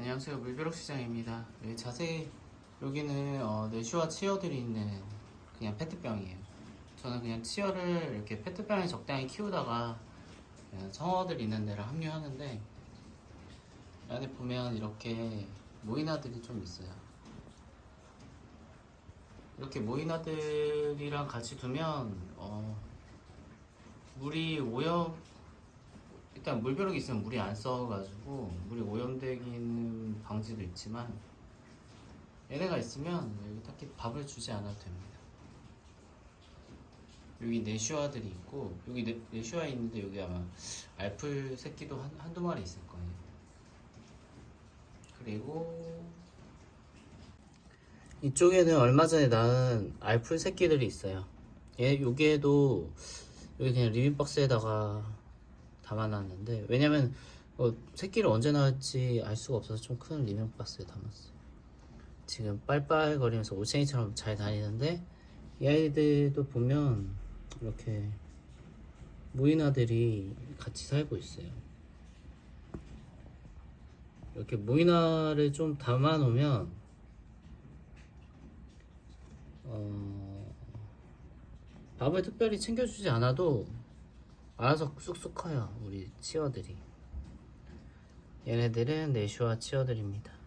안녕하세요 물벼룩 시장입니다. 네, 자세히 여기는 어, 내슈와 치어들이 있는 그냥 페트병이에요. 저는 그냥 치어를 이렇게 페트병에 적당히 키우다가 성어들 있는 데를 합류하는데 안에 보면 이렇게 모이나들이 좀 있어요. 이렇게 모이나들이랑 같이 두면 어, 물이 오염 일단 물벼룩이 있으면 물이 안 썩어가지고 물이 오염되기는 방지도 있지만 얘네가 있으면 여기 딱히 밥을 주지 않아도 됩니다. 여기 네슈아들이 있고 여기 네, 네슈아 있는데 여기 아마 알풀 새끼도 한, 한두 마리 있을 거예요. 그리고 이쪽에는 얼마 전에 낳은 알풀 새끼들이 있어요. 얘 여기에도 여기 그냥 리빙박스에다가 담아놨는데 왜냐면 어, 새끼를 언제 낳을지 알 수가 없어서 좀 큰 리빙박스에 담았어요. 지금 빨빨거리면서 올챙이처럼 잘 다니는데 이 아이들도 보면 이렇게 모이나들이 같이 살고 있어요. 이렇게 모이나를 좀 담아 놓으면 어, 밥을 특별히 챙겨주지 않아도 알아서 쑥쑥 커요 우리 치어들이. 얘네들은 내슈와 치어들입니다